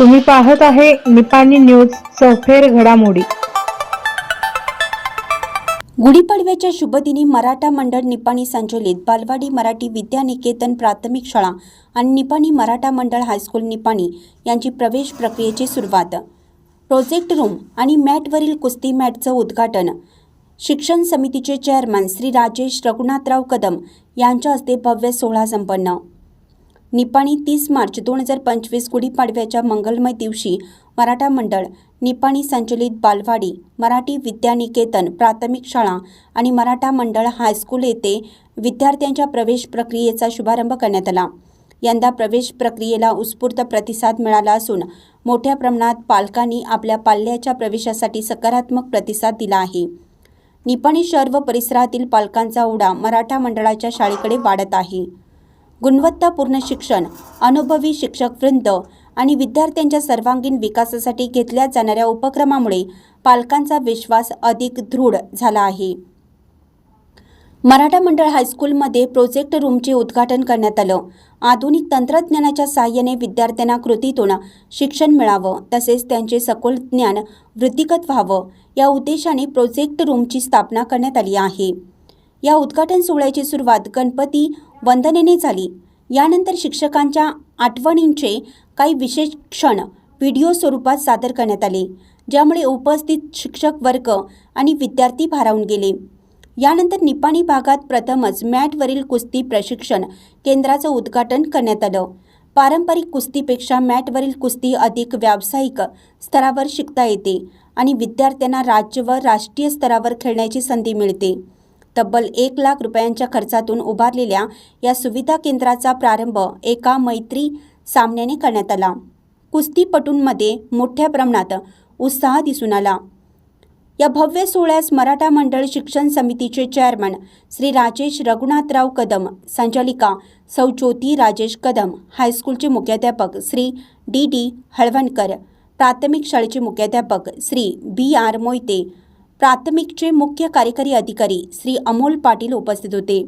तुम्ही पाहत आहे निपाणी न्यूज सफेर घडामोडी. गुढीपाडव्याच्या शुभदिनी मराठा मंडळ निपाणी संचलित बालवाडी मराठी विद्यानिकेतन प्राथमिक शाळा आणि निपाणी मराठा मंडळ हायस्कूल निपाणी यांची प्रवेश प्रक्रियेची सुरुवात. प्रोजेक्ट रूम आणि मॅटवरील कुस्ती मॅटचं उद्घाटन. शिक्षण समितीचे चेअरमन श्री राजेश रघुनाथराव कदम यांच्या हस्ते भव्य सोहळा संपन्न. निपाणी तीस मार्च दोन हजार पंचवीस गुढीपाडव्याच्या मंगलमय दिवशी मराठा मंडळ निपाणी संचलित बालवाडी मराठी विद्यानिकेतन प्राथमिक शाळा आणि मराठा मंडळ हायस्कूल येथे विद्यार्थ्यांच्या प्रवेश प्रक्रियेचा शुभारंभ करण्यात आला. यंदा प्रवेश प्रक्रियेला उत्स्फूर्त प्रतिसाद मिळाला असून मोठ्या प्रमाणात पालकांनी आपल्या पाल्याच्या प्रवेशासाठी सकारात्मक प्रतिसाद दिला आहे. निपाणी शहर व परिसरातील पालकांचा ओढा मराठा मंडळाच्या शाळेकडे वाढत आहे. गुणवत्तापूर्ण शिक्षण अनुभवी शिक्षकवृंद आणि विद्यार्थ्यांच्या सर्वांगीण विकासासाठी घेतल्या जाणाऱ्या उपक्रमामुळे पालकांचा विश्वास अधिक दृढ झाला आहे. मराठा मंडळ हायस्कूलमध्ये प्रोजेक्ट रूमचे उद्घाटन करण्यात आलं. आधुनिक तंत्रज्ञानाच्या सहाय्याने विद्यार्थ्यांना कृतीतून शिक्षण मिळावं तसेच त्यांचे सखोल ज्ञान वृद्धिगत व्हावं या उद्देशाने प्रोजेक्ट रूमची स्थापना करण्यात आली आहे. या उद्घाटन सोहळ्याची सुरुवात गणपती वंदनेने झाली. यानंतर शिक्षकांच्या आठवणींचे काही विशेष क्षण व्हिडिओ स्वरूपात सादर करण्यात आले ज्यामुळे उपस्थित शिक्षक वर्ग आणि विद्यार्थी भारावून गेले. यानंतर निपाणी भागात प्रथमच मॅटवरील कुस्ती प्रशिक्षण केंद्राचं उद्घाटन करण्यात आलं. पारंपरिक कुस्तीपेक्षा मॅटवरील कुस्ती अधिक व्यावसायिक स्तरावर शिकता येते आणि विद्यार्थ्यांना राज्य व राष्ट्रीय स्तरावर खेळण्याची संधी मिळते. तब्बल एक लाख रुपयांच्या खर्चातून उभारलेल्या या सुविधा केंद्राचा प्रारंभ एका मैत्री सामन्याने करण्यात आला. कुस्तीपटूंमध्ये मोठ्या प्रमाणात उत्साह दिसून आला. या भव्य सोहळ्यास मराठा मंडळ शिक्षण समितीचे चेअरमन श्री राजेश रघुनाथराव कदम संचालिका सौ ज्योती राजेश कदम हायस्कूलचे मुख्याध्यापक श्री डी डी हळवणकर प्राथमिक शाळेचे मुख्याध्यापक श्री बी आर मोहिते प्राथमिकचे मुख्य कार्यकारी अधिकारी श्री अमोल पाटील उपस्थित होते.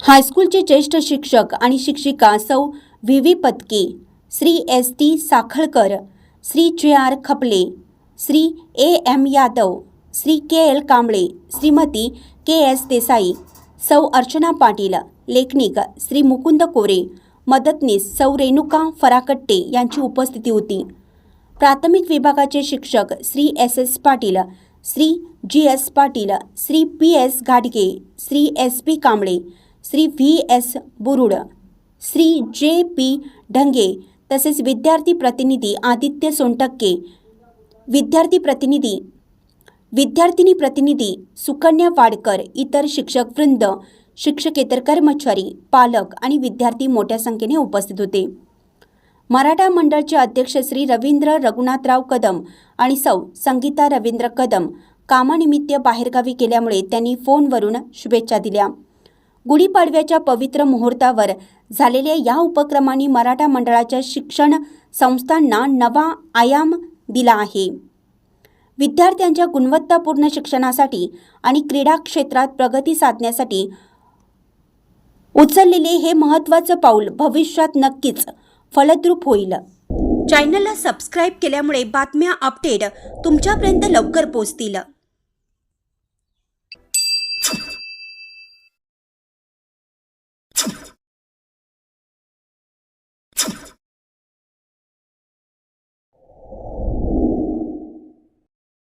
हायस्कूलचे ज्येष्ठ शिक्षक आणि शिक्षिका Sau V V Patke Shri S T Sakhalkar Shri J R Khaple Shri A M Yadav Shri K L Kamble Shrimati K S Desai Sau Archana Patil लेखनिक Shri Mukund कोरे मदतनीस सौ रेणुका फराकट्टे यांची उपस्थिती होती. प्राथमिक विभागाचे शिक्षक Shri S S Patil Shri G S Patil Shri P S घाटगे Shri S P Kamble Shri V S Burud Shri J P Dhange तसेच विद्यार्थी प्रतिनिधी आदित्य सोनटक्के विद्यार्थी प्रतिनिधी विद्यार्थिनी प्रतिनिधी सुकन्या वाडकर इतर शिक्षकवृंद शिक्षकेतर कर्मचारी पालक आणि विद्यार्थी मोठ्या संख्येने उपस्थित होते. मराठा मंडळचे अध्यक्ष श्री रवींद्र रघुनाथराव कदम आणि सौ संगीता रवींद्र कदम कामानिमित्त बाहेरगावी गेल्यामुळे त्यांनी फोनवरून शुभेच्छा दिल्या. गुढीपाडव्याच्या पवित्र मुहूर्तावर झालेल्या या उपक्रमांनी मराठा मंडळाच्या शिक्षण संस्थांना नवा आयाम दिला आहे. विद्यार्थ्यांच्या गुणवत्तापूर्ण शिक्षणासाठी आणि क्रीडा क्षेत्रात प्रगती साधण्यासाठी उचललेले हे महत्त्वाचं पाऊल भविष्यात नक्कीच फलद्रूप होईल. चॅनलला सबस्क्राईब केल्यामुळे बातम्या अपडेट तुमच्यापर्यंत लवकर पोहोचतील.